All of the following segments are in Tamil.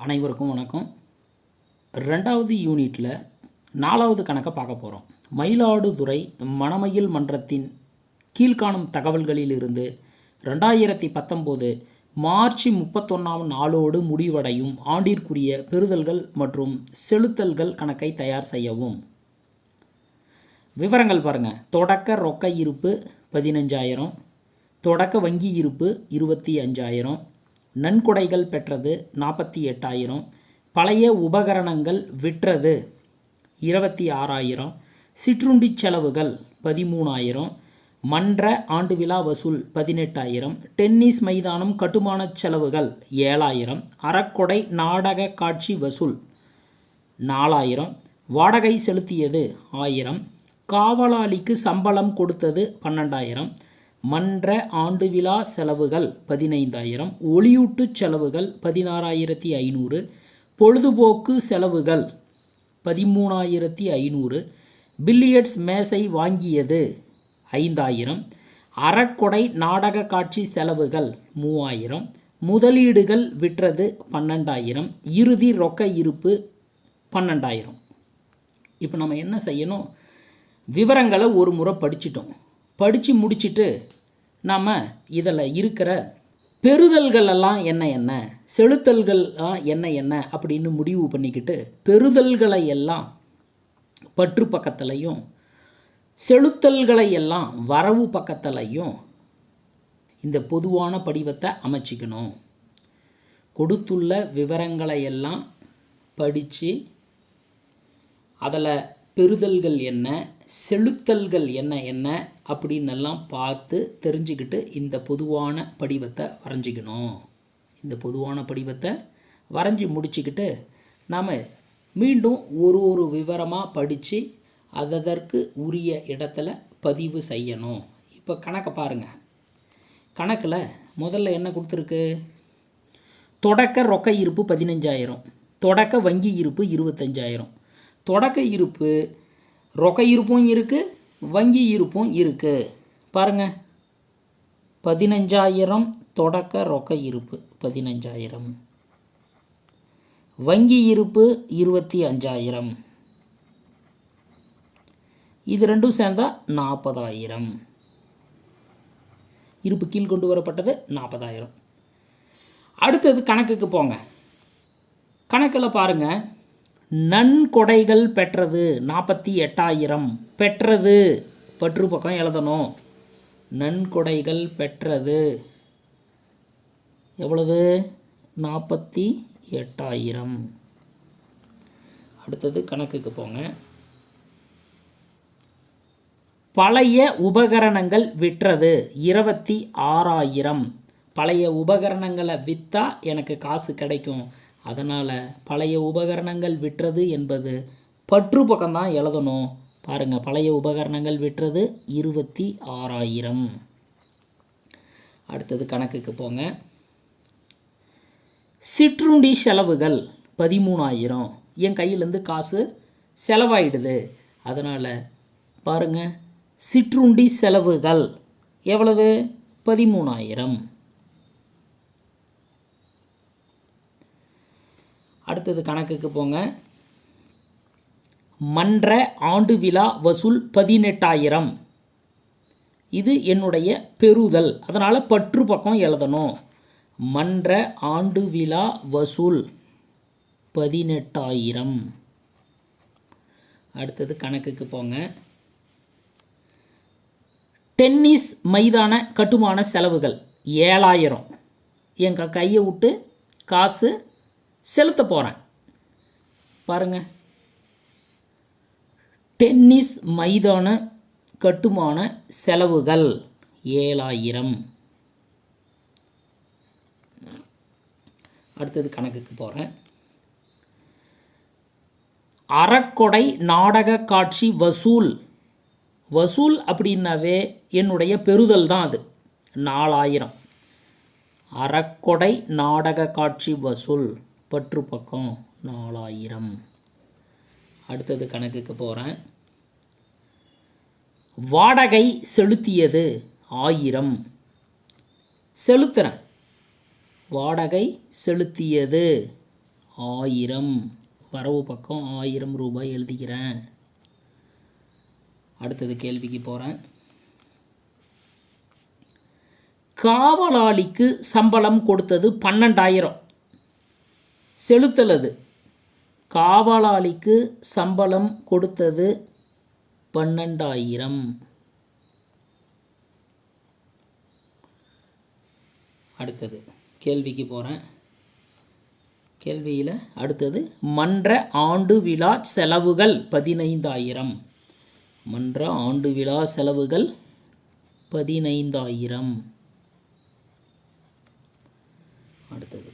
அனைவருக்கும் வணக்கம். ரெண்டாவது யூனிட்டில் நாலாவது கணக்கை பார்க்க போகிறோம் மயிலாடுதுறை மணமயில் மன்றத்தின் கீழ்காணும் தகவல்களிலிருந்து ரெண்டாயிரத்தி பத்தொம்போது மார்ச் முப்பத்தொன்னாம் நாளோடு முடிவடையும் ஆண்டிற்குரிய பெறுதல்கள் மற்றும் செலுத்தல்கள் கணக்கை தயார் செய்யவும். விவரங்கள் பாருங்கள் தொடக்க ரொக்க இருப்பு பதினஞ்சாயிரம் தொடக்க வங்கி இருப்பு இருபத்தி அஞ்சாயிரம் நன்கொடைகள் பெற்றது நாற்பத்தி எட்டாயிரம். பழைய உபகரணங்கள் விற்றது இருபத்தி ஆறாயிரம். சிற்றுண்டி செலவுகள் பதிமூணாயிரம். மன்ற ஆண்டு விழா வசூல் பதினெட்டாயிரம். டென்னிஸ் மைதானம் கட்டுமானச் செலவுகள் ஏழாயிரம். அறக்கொடை நாடக காட்சி வசூல் நாலாயிரம். வாடகை செலுத்தியது ஆயிரம். காவலாளிக்கு சம்பளம் கொடுத்தது பன்னெண்டாயிரம். மன்ற ஆண்டு விழா செலவுகள் பதினைந்தாயிரம் ஒளியூட்டு செலவுகள் பதினாறாயிரத்தி ஐநூறு பொழுதுபோக்கு செலவுகள் பதிமூணாயிரத்தி ஐநூறு பில்லியட்ஸ் மேசை வாங்கியது ஐந்தாயிரம் அறக்கொடை நாடக காட்சி செலவுகள் மூவாயிரம் முதலீடுகள் விற்றது பன்னெண்டாயிரம் இறுதி ரொக்க இருப்பு பன்னெண்டாயிரம். இப்போ நம்ம என்ன செய்யணும்? விவரங்களை ஒரு முறை படிச்சிட்டோம். படித்து முடிச்சுட்டு நாம் இதில் இருக்கிற பெறுதல்கள் எல்லாம் என்ன என்ன செலுத்தல்கள்லாம் என்ன என்ன அப்படின்னு முடிவு பண்ணிக்கிட்டு பெறுதல்களை எல்லாம் பற்று பக்கத்துலையும் செலுத்தல்களை எல்லாம் வரவு பக்கத்துலையும் இந்த பொதுவான படிவத்தை அமைச்சிக்கணும். கொடுத்துள்ள விவரங்களை எல்லாம் படித்து அதில் பெறுதல்கள் என்ன? செலுத்தல்கள் என்ன என்ன? அப்படின்னு எல்லாம் பார்த்து தெரிஞ்சுக்கிட்டு இந்த பொதுவான படிவத்தை வரைஞ்சிக்கணும். இந்த பொதுவான படிவத்தை வரைஞ்சி முடிச்சுக்கிட்டு நாம் மீண்டும் ஒரு ஒரு விவரமாக படித்து அதற்கு உரிய இடத்துல பதிவு செய்யணும். இப்போ கணக்கை பாருங்கள் கணக்கில் முதல்ல என்ன கொடுத்துருக்கு? தொடக்க ரொக்க இருப்பு பதினஞ்சாயிரம் தொடக்க வங்கி இருப்பு இருபத்தஞ்சாயிரம். தொடக்க இருப்பு ரொக்க இருப்பும் இருக்குது வங்கி இருப்பும் இருக்குது பாருங்கள் பதினஞ்சாயிரம் தொடக்க ரொக்க இருப்பு பதினஞ்சாயிரம். வங்கி இருப்பு இருபத்தி அஞ்சாயிரம் இது ரெண்டும் சேர்ந்தால் நாற்பதாயிரம் இருப்பு கீழ் கொண்டு வரப்பட்டது நாற்பதாயிரம் அடுத்தது கணக்குக்கு போங்க. கணக்கில் பாருங்கள் நன்கொடைகள் பெற்றது. நாற்பத்தி எட்டாயிரம். பெற்றது. பற்று பக்கம் எழுதணும். நன்கொடைகள் பெற்றது. எவ்வளவு? நாற்பத்தி எட்டாயிரம். அடுத்தது கணக்குக்கு போங்க. பழைய உபகரணங்கள் விற்றது. இருபத்தி ஆறாயிரம். பழைய உபகரணங்களை விற்றா எனக்கு காசு கிடைக்கும். அதனால் பழைய உபகரணங்கள் விற்றது என்பது பற்று பக்கம்தான் எழுதணும். பாருங்கள் பழைய உபகரணங்கள் விற்றது இருபத்தி ஆறாயிரம். அடுத்தது கணக்குக்கு போங்க. சிற்றுண்டி செலவுகள் பதிமூணாயிரம். என் கையிலேருந்து காசு செலவாயிடுது. அதனால் பாருங்கள் சிற்றுண்டி செலவுகள் எவ்வளவு? பதிமூணாயிரம். அடுத்தது கணக்குக்கு போங்க. மன்ற ஆண்டு விழா வசூல் பதினெட்டாயிரம். இது என்னுடைய பெறுதல். அதனால் பற்று பக்கம் எழுதணும். மன்ற ஆண்டு விழா வசூல் பதினெட்டாயிரம். அடுத்தது கணக்குக்கு போங்க. டென்னிஸ் மைதான கட்டுமான செலவுகள் ஏழாயிரம். எங்கள் கையை விட்டு காசு செலுத்த போகிறேன் பாருங்கள் டென்னிஸ் மைதான கட்டுமான செலவுகள் ஏழாயிரம். அடுத்தது கணக்குக்கு போகிறேன் அறக்கொடை நாடக காட்சி வசூல். வசூல் அப்படின்னாவே என்னுடைய பெறுதல் தான் அது. நாலாயிரம். அறக்கொடை நாடக காட்சி வசூல். பற்று பக்கம் நாலாயிரம். அடுத்தது கணக்குக்கு போகிறேன் வாடகை செலுத்தியது ஆயிரம். செலுத்துகிறேன் வாடகை செலுத்தியது ஆயிரம். வரவு பக்கம் ஆயிரம் ரூபாய் எழுதிக்கிறேன். அடுத்தது கேள்விக்கு போகிறேன் காவலாளிக்கு சம்பளம் கொடுத்தது பன்னெண்டாயிரம். செலுத்தலது. காவலாளிக்கு சம்பளம் கொடுத்தது பன்னெண்டாயிரம். அடுத்தது கேள்விக்கு போகிறேன் கேள்வியில் அடுத்தது மன்ற ஆண்டு விழா செலவுகள் பதினைந்தாயிரம். மன்ற ஆண்டு விழா செலவுகள் பதினைந்தாயிரம். அடுத்தது.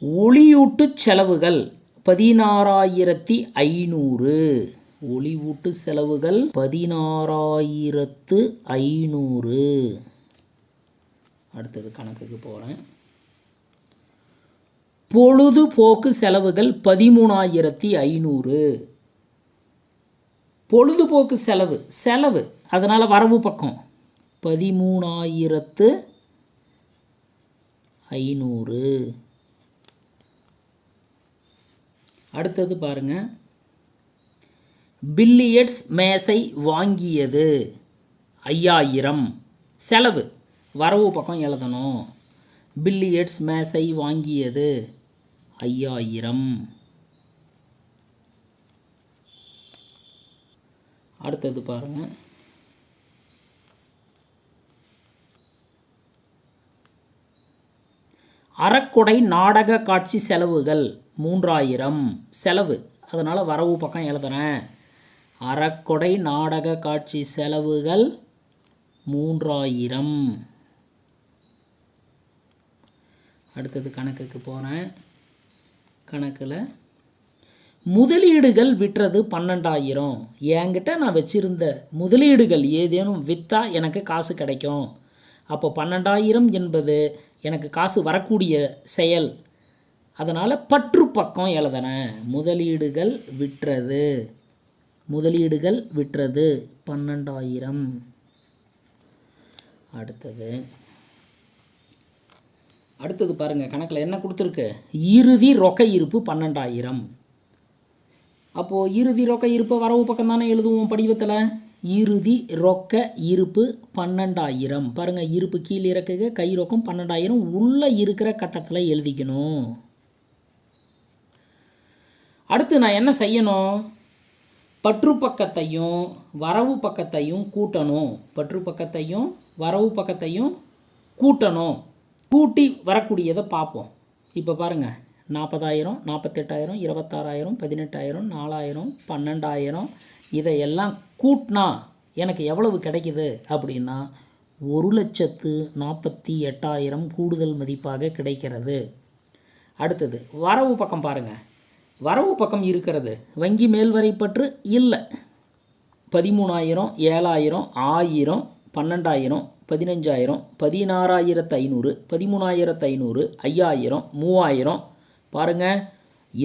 ஒளியூட்டு செலவுகள் பதினாறாயிரத்தி ஐநூறு. ஒளிவூட்டு செலவுகள் பதினாறாயிரத்து ஐநூறு. அடுத்தது கணக்குக்கு போகிறேன் பொழுதுபோக்கு செலவுகள் பதிமூணாயிரத்தி ஐநூறு. பொழுதுபோக்கு செலவு செலவு அதனால் வரவு பக்கம் பதிமூணாயிரத்து ஐநூறு. அடுத்தது பாருங்க. பில்லியட்ஸ் மேசை வாங்கியது. ஐயாயிரம். செலவு. வரவு பக்கம் எழுதணும். பில்லியட்ஸ் மேசை வாங்கியது. ஐயாயிரம். அடுத்தது பாருங்க. அறக்குடை நாடக காட்சி செலவுகள். மூன்றாயிரம் செலவு. அதனால் வரவு பக்கம் எழுதுறேன். அறக்கொடை நாடக காட்சி செலவுகள் மூன்றாயிரம். அடுத்தது கணக்குக்கு போகிறேன் கணக்கில் முதலீடுகள் விற்றது பன்னெண்டாயிரம். என்கிட்ட நான் வச்சிருந்த முதலீடுகள் ஏதேனும் விற்றா எனக்கு காசு கிடைக்கும். அப்போ பன்னெண்டாயிரம் என்பது எனக்கு காசு வரக்கூடிய செயல். அதனால் பற்று பக்கம் எழுதுனேன் முதலீடுகள் விற்றது. முதலீடுகள் விற்றது. பன்னெண்டாயிரம். அடுத்தது. அடுத்தது பாருங்கள் கணக்கில் என்ன கொடுத்துருக்கு? இறுதி ரொக்க இருப்பு பன்னெண்டாயிரம். அப்போது இறுதி ரொக்க இருப்பு வரவு பக்கம் தானே எழுதுவோம் படிவத்தில்? இறுதி ரொக்க இருப்பு பன்னெண்டாயிரம். பாருங்கள் இருப்பு கீழே இறக்குக கை ரொக்கம் பன்னெண்டாயிரம். உள்ளே இருக்கிற கட்டத்தில் எழுதிக்கணும். அடுத்து நான் என்ன செய்யணும்? பற்று பக்கத்தையும் வரவு பக்கத்தையும் கூட்டணும். பற்று பக்கத்தையும் வரவு பக்கத்தையும் கூட்டணும். கூட்டி வரக்கூடியதை பார்ப்போம். இப்போ பாருங்கள் நாற்பதாயிரம் நாற்பத்தெட்டாயிரம் இருபத்தாறாயிரம் பதினெட்டாயிரம் நாலாயிரம் பன்னெண்டாயிரம் இதையெல்லாம் கூட்டினா எனக்கு எவ்வளவு கிடைக்குது? அப்படின்னா ஒரு லட்சத்து நாற்பத்தி எட்டாயிரம் கூடுதல் மதிப்பாக கிடைக்கிறது. அடுத்தது வரவு பக்கம் பாருங்கள் வரவு பக்கம் இருக்கிறது. வங்கி மேல்வரைப்பற்று இல்லை. பதிமூணாயிரம் ஏழாயிரம் ஆயிரம் பன்னெண்டாயிரம் பதினஞ்சாயிரம் பதினாறாயிரத்து ஐநூறு பதிமூணாயிரத்து ஐநூறு ஐயாயிரம் மூவாயிரம். பாருங்கள்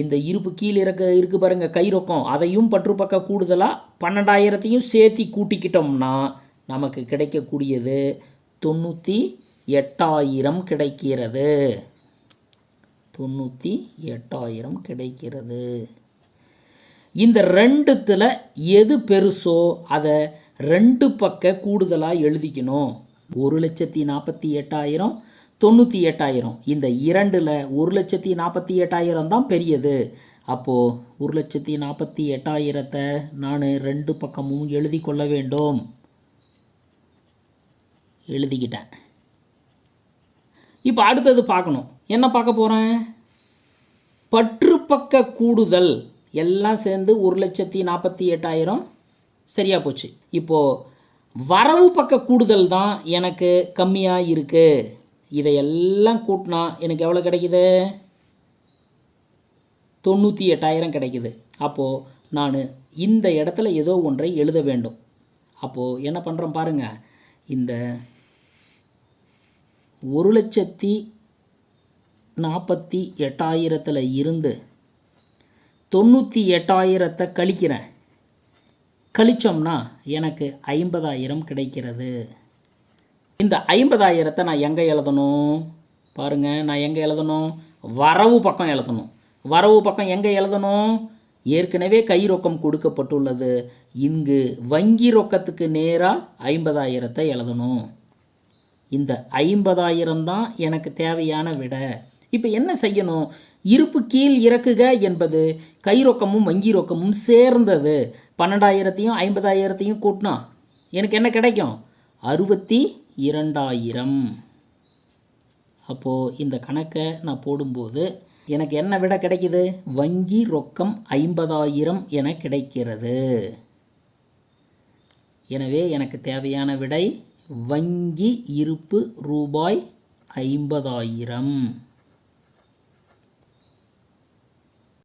இந்த இருப்பு கீழே இருக்க இருக்குது பாருங்கள் கை ரொக்கம். அதையும் பற்று பக்கம் கூடுதலாக பன்னெண்டாயிரத்தையும் சேர்த்தி கூட்டிக்கிட்டோம்னா நமக்கு கிடைக்கக்கூடியது தொண்ணூற்றி எட்டாயிரம் கிடைக்கிறது. தொண்ணூற்றி எட்டாயிரம் கிடைக்கிறது. இந்த ரெண்டுத்தில் எது பெருசோ அதை ரெண்டு பக்க கூடுதலாக எழுதிக்கணும். ஒரு லட்சத்தி நாற்பத்தி எட்டாயிரம் தொண்ணூற்றி எட்டாயிரம். இந்த இரண்டில் ஒரு லட்சத்தி நாற்பத்தி எட்டாயிரம் தான் பெரியது. அப்போது ஒரு லட்சத்தி நாற்பத்தி எட்டாயிரத்தை நான் ரெண்டு பக்கமும் எழுதி கொள்ள வேண்டும். எழுதிக்கிட்டேன். இப்போ அடுத்தது பார்க்கணும். என்ன பார்க்க போகிறேன் பற்றுப்பக்க கூடுதல். எல்லாம் சேர்ந்து ஒரு லட்சத்தி நாற்பத்தி எட்டாயிரம். சரியாக போச்சு. இப்போது வரவு பக்க கூடுதல் தான் எனக்கு கம்மியாக இருக்குது இதையெல்லாம் கூட்டினா எனக்கு எவ்வளோ கிடைக்குது? தொண்ணூற்றி எட்டாயிரம் கிடைக்குது. அப்போது நான் இந்த இடத்துல ஏதோ ஒன்றை எழுத வேண்டும். அப்போது என்ன பண்ணுறோம் பாருங்கள் இந்த ஒரு லட்சத்தி நாற்பத்தி எட்டாயிரத்தில் இருந்து தொண்ணூற்றி எட்டாயிரத்தை கழிக்கிறேன். கழிச்சோம்னா எனக்கு ஐம்பதாயிரம் கிடைக்கிறது. இந்த ஐம்பதாயிரத்தை நான் எங்கே எழுதணும்? பாருங்கள் நான் எங்கே எழுதணும்? வரவு பக்கம் எழுதணும். வரவு பக்கம் எங்கே எழுதணும்? ஏற்கனவே கை ரொக்கம் கொடுக்கப்பட்டுள்ளது. இங்கு வங்கி ரொக்கத்துக்கு நேராக ஐம்பதாயிரத்தை எழுதணும். இந்த ஐம்பதாயிரம் தான் எனக்கு தேவையான விடை. இப்போ என்ன செய்யணும்? இருப்பு கீழ் இறக்குக என்பது கை ரொக்கமும் வங்கி ரொக்கமும் சேர்ந்தது. பன்னெண்டாயிரத்தையும் ஐம்பதாயிரத்தையும் கூட்டினா எனக்கு என்ன கிடைக்கும்? அறுபத்தி இரண்டாயிரம். அப்போது இந்த கணக்கை நான் போடும்போது எனக்கு என்ன விட கிடைக்குது? வங்கி ரொக்கம் ஐம்பதாயிரம் என கிடைக்கிறது. எனவே எனக்கு தேவையான விடை வங்கி இருப்பு ரூபாய் ஐம்பதாயிரம்.